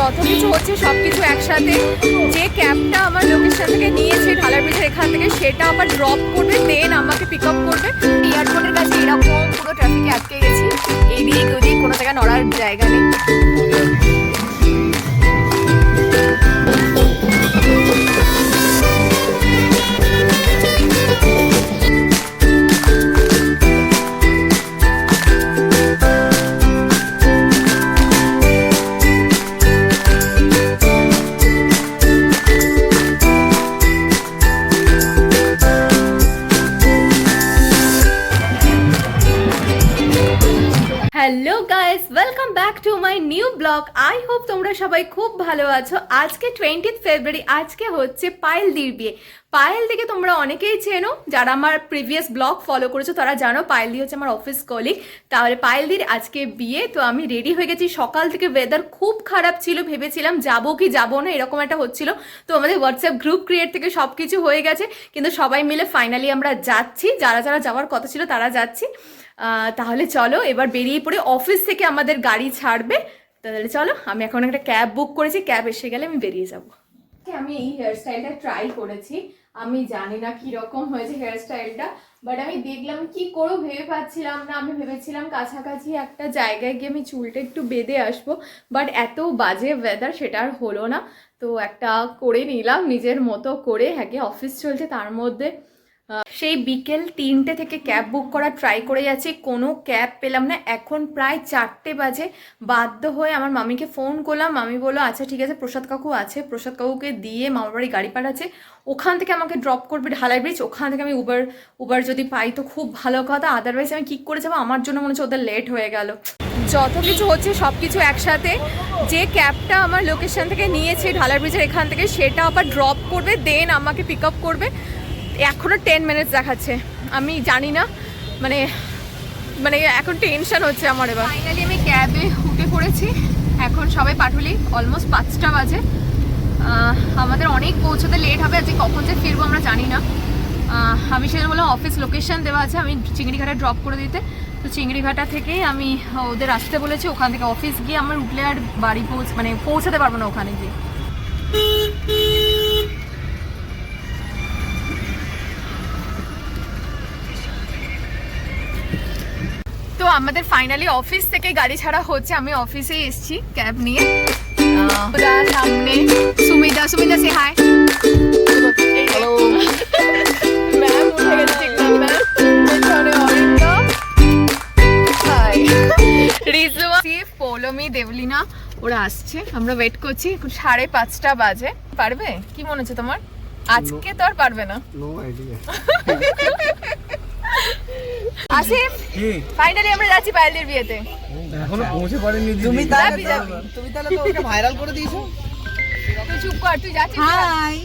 যত কিছু হচ্ছে সব কিছু একসাথে। যে ক্যাবটা আমার লোকেশন থেকে নিয়েছে ঢালার ব্রিজের এখান থেকে, সেটা আবার ড্রপ করবে দেন আমাকে পিক আপ করবে। এয়ারপোর্টের কাছে এরকম পুরো ট্রাফিকে আটকে গেছি। এদিক ওদিক কোনো জায়গায় নড়ার জায়গা নেই। নিউ ব্লগ আই হোপ তোমরা সবাই খুব ভালো আছো। আজকে টোয়েন্টিথ ফেব্রুয়ারি আজকে হচ্ছে পায়েলদির বিয়ে। পায়েল পায়েলদিকে তোমরা অনেকেই চেনো, যারা আমার প্রিভিয়াস ব্লগ ফলো করেছ, তারা জানো পায়েলদি হচ্ছে আমার অফিস কলিগ তাহলে পায়েলদির আজকে বিয়ে, তো আমি রেডি হয়ে গেছি। সকাল থেকে ওয়েদার খুব খারাপ ছিল, ভেবেছিলাম যাব কি যাব না, এরকম একটা হচ্ছিল। তো আমাদের হোয়াটসঅ্যাপ গ্রুপ ক্রিয়েট থেকে সব কিছু হয়ে গেছে। কিন্তু সবাই মিলে ফাইনালি আমরা যাচ্ছি। যারা যারা যাওয়ার কথা ছিল তারা যাচ্ছি। তাহলে চলো, এবার বেরিয়ে পড়ে অফিস থেকে আমাদের গাড়ি ছাড়বে। তাহলে চলো, আমি এখন একটা ক্যাব বুক করেছি, ক্যাব এসে গেলে আমি বেরিয়ে যাব। আমি এই হেয়ার স্টাইলটা ট্রাই করেছি। আমি জানি না কি রকম হয়েছে হেয়ার স্টাইলটা বাট আমি দেখলাম কি করব ভেবে পাচ্ছিলাম না। আমি ভেবেছিলাম কাছাকাছি একটা জায়গায় গিয়ে আমি চুলটা একটু বেঁধে আসব বাট এত বাজে ওয়েদার সেটা আর হলো না। তো একটা করে নিলাম, নিজের মতো করে হ্যাঁ অফিস চলছে তার মধ্যে। সেই বিকেল তিনটে থেকে ক্যাব বুক করা ট্রাই করে যাচ্ছি। কোনো ক্যাব পেলাম না। এখন প্রায় চারটে বাজে। বাধ্য হয়ে আমার মামিকে ফোন করলাম। মামি বলল আচ্ছা ঠিক আছে, প্রসাদ কাকু আছে। প্রসাদ কাকুকে দিয়ে মামার বাড়ি গাড়ি পাঠাচ্ছে। ওখান থেকে আমাকে ড্রপ করবে ঢালাই ব্রিজ ওখান থেকে আমি উবার উবার যদি পাই তো খুব ভালো কথা। আদারওয়াইজ আমি কী করে যাব? আমার জন্য মনে হচ্ছে ওদের লেট হয়ে গেল। যত কিছু হচ্ছে সব কিছু একসাথে। যে ক্যাবটা আমার লোকেশন থেকে নিয়েছে ঢালার ব্রিজের এখান থেকে, সেটা আবার ড্রপ করবে দেন আমাকে পিক আপ করবে। এখনও টেন মিনিটস দেখাচ্ছে। আমি জানি না মানে মানে এখন টেনশন হচ্ছে আমার এবার। ফাইনালি আমি ক্যাবে উঠে পড়েছি। এখন সবাই পাঠুলি অলমোস্ট পাঁচটা বাজে। আমাদের অনেক পৌঁছতে লেট হবে, আজকে কখন যে ফিরবো আমরা জানি না। আমি সেজন্য বললাম অফিস লোকেশন দেওয়া আছে, আমি চিংড়িঘাটা ড্রপ করে দিতে। তো চিংড়িঘাটা থেকেই আমি ওদের আসতে বলেছি, ওখান থেকে অফিস গিয়ে আমার উঠলে আর বাড়ি পৌঁছ মানে পৌঁছাতে পারব না ওখানে গিয়ে। তো আমাদের ফাইনালি অফিস থেকে গাড়ি ছাড়া হচ্ছে আমি অফিসে এসেছি ক্যাব নিয়ে। সামনে। সুমিতা সুমিতা সে হাই ম্যাম উঠে গেছে ম্যাম হাই রিজওয়া পৌলমি দেবলিনা ওরা আসছে। আমরা ওয়েট করছি এখন সাড়ে পাঁচটা বাজে। পারবে? কি মনে হচ্ছে তোমার? আজকে তো আর পারবে না। নো আইডিয়া আসিফ ফাইনালি আমরা যাচ্ছি পায়েলদের বিয়েতে। এখনও পৌঁছে পারেনি তুমি তাহলে তুমি তাহলে তো ওকে ভাইরাল করে দিয়েছ। তুই চুপ কর তুই যাচ্ছিস হাই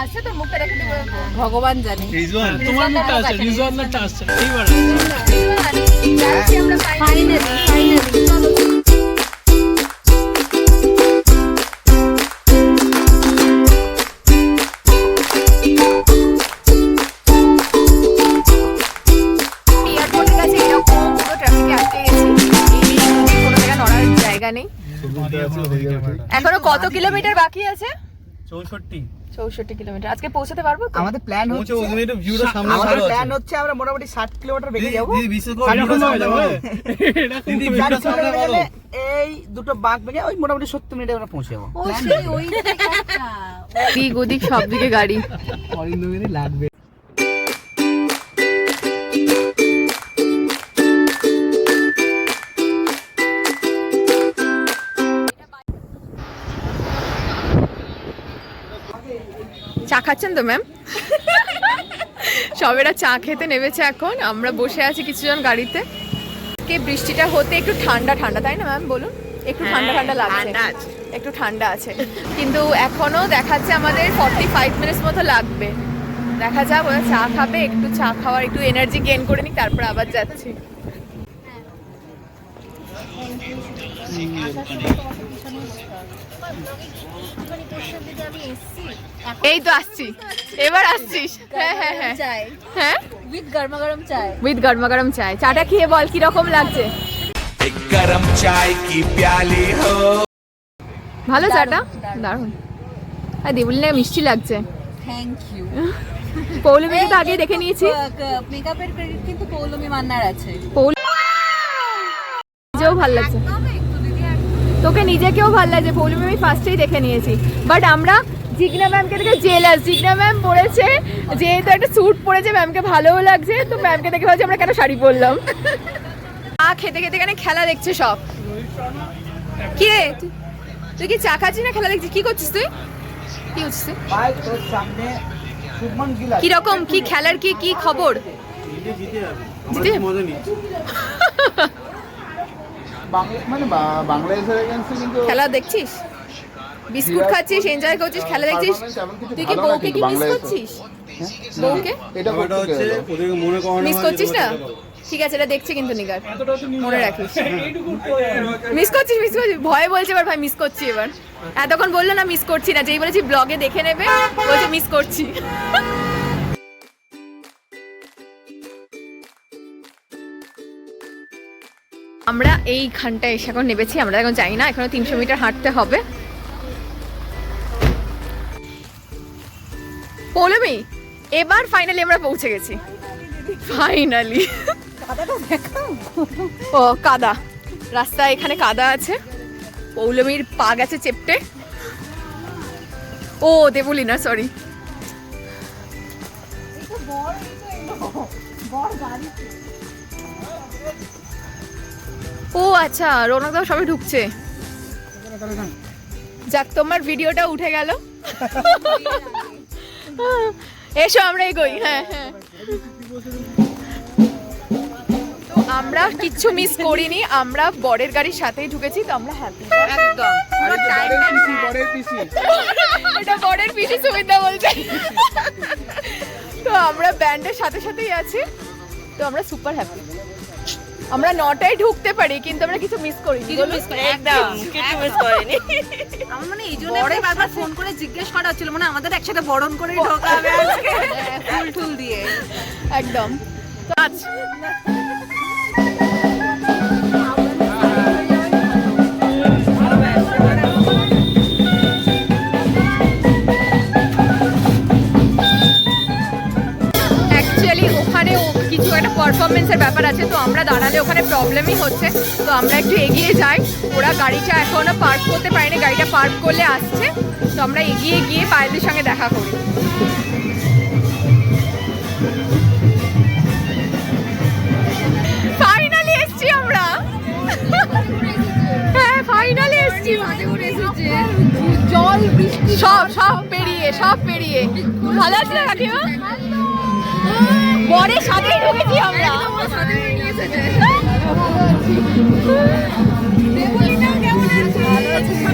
আচ্ছা তোর মুখটা রেখে দেবো ভগবান জানে। রিজওয়ান তোমার মুখটা আছে রিজওয়ান নাটা আসছে। এইবার যাচ্ছি আমরা ফাইনালি এয়ারপোর্টের জায়গা নেই। এখনও কত কিলোমিটার বাকি আছে? চৌষট্টি। চৌষট্টি কিলোমিটার। আজকে পৌঁছাতে পারব আমাদের প্ল্যান হচ্ছে আমাদের প্ল্যান হচ্ছে আমরা মোটামুটি ষাট কিলোমিটার বেরিয়ে যাব। এই দুটো বাঁক ভেঙে ওই মোটামুটি সত্তর মিনিটে আমরা পৌঁছে যাব। দিক ওদিক সব দিকে গাড়ি লাগবে। চা খাচ্ছেন তো ম্যাম সবেরা চা খেতে নেমেছে এখন। আমরা বসে আছি কিছুজন গাড়িতে। কে বৃষ্টিটা হতে একটু ঠান্ডা ঠান্ডা তাই না ম্যাম বলুন। একটু ঠান্ডা ঠান্ডা লাগছে। একটু ঠান্ডা আছে। কিন্তু এখনও দেখাচ্ছে আমাদের ফর্টি ফাইভ মিনিটস মতো লাগবে। দেখা যাক ওরা চা খাবে একটু চা খাওয়ার একটু এনার্জি গেইন করে নিক তারপর আবার যাচ্ছি। এই তো আসছি। এবার আসছিস। হ্যাঁ হ্যাঁ উইথ গরমা গরম চায় চাটা খেয়ে বল কি লাগছে? ভালো চাটা? দারুণ আর দেবুলিনা মিষ্টি লাগছে। থ্যাংক ইউ পৌলমীকে তো আগে দেখে নিয়েছি। মেকআপের ক্রেডিট কিন্তু পৌলমি মান্নার আছে। পৌল ভালো লাগছে। তোকে নিজেকেও ভালো লাগছে। পৌলমী আমি ফার্স্টেই দেখে নিয়েছি। বাট আমরা জিগনা ম্যামকে দেখে জেলাস জিগনা ম্যাম পড়েছে যেহেতু একটা স্যুট পরেছে ম্যামকে ভালোও লাগছে। তো ম্যামকে দেখে ভাবছি আমরা কেন শাড়ি পরলাম। চা খেতে খেতে এখানে খেলা দেখছে সব। কি রে? তুই- কি চা খাচ্ছিস না খেলা দেখছিস? কি করছিস তুই? কি আছে। কীরকম? কি খেলার কি কি খবর? জিতে মানে বাংলাদেশের এগেন্সে কিন্তু খেলা দেখছিস? বিস্কুট খাচ্ছিস এনজয় করছিস খেলা দেখছিস? তুই কি বউকে কি মিস করছিস? বউকে? এটা হচ্ছে ওদেরকে মনে করানো মিস করছিস না? ঠিক আছে এটা দেখছি কিন্তু নিগার। মনে রাখিস। মিস করছিস মিস করছিস? ভয়ে বলছে এবার ভাই মিস করছি এবার। এতক্ষণ বলল না মিস করছি না। যেই বলেছি ব্লগে দেখে নেবে বলছে মিস করছি। আমরা এইখানটায় এসে এখন নেবেছি আমরা এখন যাই না এখনও তিনশো মিটার হাঁটতে হবে। পৌলমি এবার ফাইনালি আমরা পৌঁছে গেছি। ফাইনালি ও কাদা। রাস্তা এখানে কাদা আছে। পৌলমীর পা গেছে চেপটে। ও দেবলি না সরি ও আচ্ছা রৌনক দাও সবাই ঢুকছে। যাক তোমার ভিডিওটা উঠে গেল। এসো আমরা এগোই হ্যাঁ হ্যাঁ। তো আমরা কিচ্ছু মিস করিনি আমরা বরের গাড়ির সাথেই ঢুকেছি তো আমরা হ্যাপি একদম। বরের পিসি। এটা বরের পিসি সুবিধা বলছে। তো আমরা ব্যান্ডের সাথে সাথেই আছি তো আমরা সুপার হ্যাপি আমরা নটায় ঢুকতে পারি কিন্তু আমরা কিছু মিস করি কিছু মিস করি একদম কিছু মিস করিনি। আমার মানে এই জন্য বারবার ফোন করে জিজ্ঞেস করা হচ্ছিল মানে আমাদের একসাথে বরণ করে ঢোকা হবে আজকে। ফুল টুল দিয়ে। একদম। তো দাঁড়ালে ওখানে প্রবলেমই হচ্ছে। তো আমরা একটু এগিয়ে যাই। ওরা গাড়িটা এখনও পার্ক করতে পারেনি গাড়িটা পার্ক করলে আসছে। তো আমরা এগিয়ে গিয়ে পায়েদের সঙ্গে দেখা করি। ফাইনালি এসছি আমরা! হ্যাঁ ফাইনালি এসছি। জল বৃষ্টি সব সব পেরিয়ে সব পেরিয়ে। ভালো আছে না কাকিমা বরের সাথেই ঢুকেছি আমরা। কেমন ভালো তুমি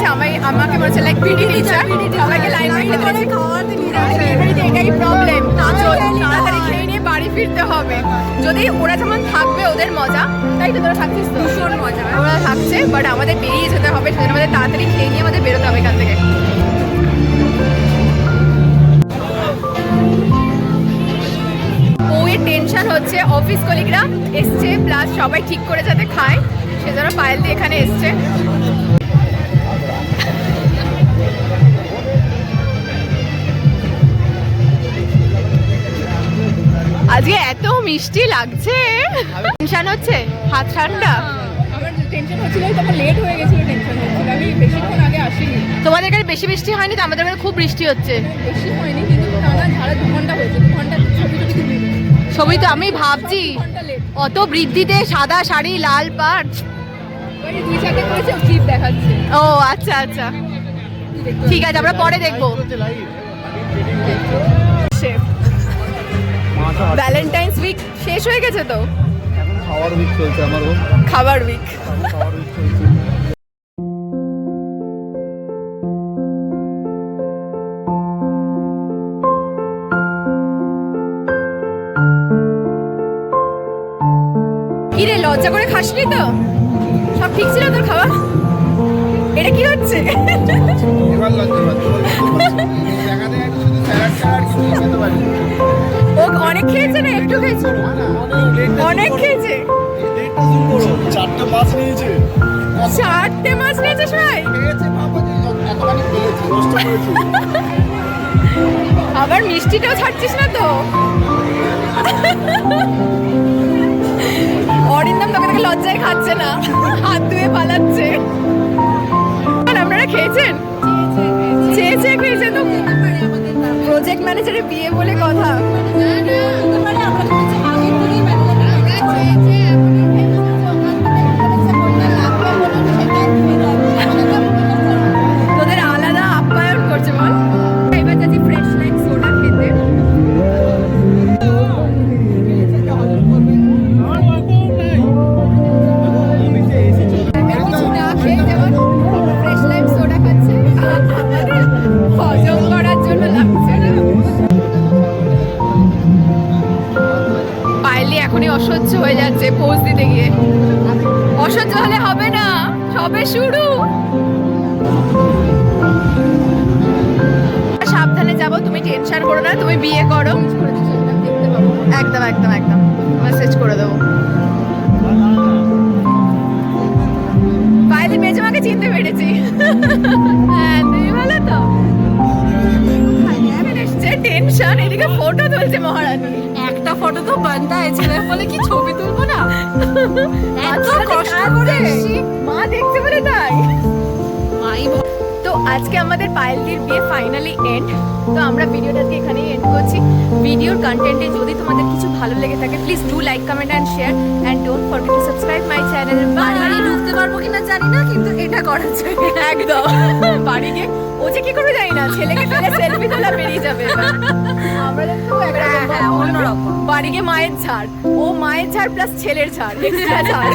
বলছে আমায় আমাকে বলছে লাইক বিডি টিচার আমাকে নিয়ে যাচ্ছে এবারে এটাই প্রবলেম তাড়াতাড়ি খেয়ে নিয়ে বাড়ি ফিরতে হবে। যদি ওরা যেমন থাকবে ওদের মজা তাই তো তোরা থাকছিস তো? ভীষণ মজা। ওরা থাকছে বাট আমাদের বেরিয়ে যেতে হবে সেজন্য আমাদের তাড়াতাড়ি খেয়ে নিয়ে আমাদের বেরোতে হবে এখান থেকে। বউয়ের টেনশন হচ্ছে অফিস কলিগরা এসছে প্লাস সবাই ঠিক করে যাতে খায় সেজন্য পায়েল দিয়ে এখানে এসছে। আজকে এত মিষ্টি লাগছে। টেনশন হচ্ছে? হাত ঠান্ডা? আমার টেনশন হচ্ছিল তখন লেট হয়ে গেছিল টেনশন হচ্ছিল। আমি বেশিক্ষণ আগে আসিনি। তোমাদের এখানে বেশি বৃষ্টি হয়নি? তো আমাদের এখানে খুব বৃষ্টি হচ্ছে। বেশি হয়নি কিন্তু টানা ঝাড়া দু ঘণ্টা হয়েছে। দু ঘণ্টা ছবি টবি ছবি তো আমি ভাবছি। অত বৃদ্ধিতে সাদা শাড়ি লাল পাট। ওই দুই চারটে করেছে ক্লিপ দেখাচ্ছে। ও আচ্ছা আচ্ছা। ঠিক আছে আমরা পরে দেখব। ভ্যালেন্টাইন্স উইক শেষ হয়ে গেছে তো? খাওয়ার উইক চলছে আমার খাবার উইক খাওয়ার উইক চলছে। কি লজ্জা করে খাসনি তো? সব ঠিক ছিল তোর খাওয়া এটা কি হচ্ছে? এবার লজ্জা ও অনেক খেয়েছে না? একটু খেয়েছে? অনেক খেয়েছে? চারটে মাছ নিয়েছে। চারটে মাছ নিয়েছে সবাই? আবার মিষ্টিটাও ছাড়ছিস না তো? অরিন্দম তোকে তোকে লজ্জায় খাচ্ছে না। হাত ধুয়ে পালাচ্ছে। আর আপনারা খেয়েছেন? চেয়েছে খেয়েছে। তো। প্রজেক্ট ম্যানেজারের বিয়ে বলে কথা। টেনশন করো না তুমি বিয়ে করো। একদম একদম একদম। মেসেজ করে দেবো। পায়েলি মেজমাকে চিনতে পেরেছি। হ্যাঁ তুমি ভালো তো। টেনশন এদিকে ফটো তুলছে মহারানী। একটা ফটো তো বানতা ছেলে বলে কি ছবি তুলবো না? এত কষ্ট করে। মা দেখতে বলে তাই। আজকে আমাদের পায়েলদির বিয়ে ফাইনালি এন্ড তো আমরা ভিডিওটাকে এখানেই এন্ড করছি। ভিডিওর কন্টেন্টে যদি তোমাদের কিছু ভালো লেগে থাকে please do like comment and share and don't forget to subscribe my channel বাড়ি ঢুকতে পারব কিনা জানি না কিন্তু এটা করা যায় একদম। বাড়ি গিয়ে ও যে কি করে জানি না ছেলেকে ফেলে সেলফি তোলা বেরিয়ে যাবে। আমরা হ্যাঁ, হ্যাঁ, অন্যরকম। বাড়ি গিয়ে মায়ের ঝাড় ও মায়ের ঝাড় প্লাস ছেলের ঝাড়। এক্সট্রা ঝাড়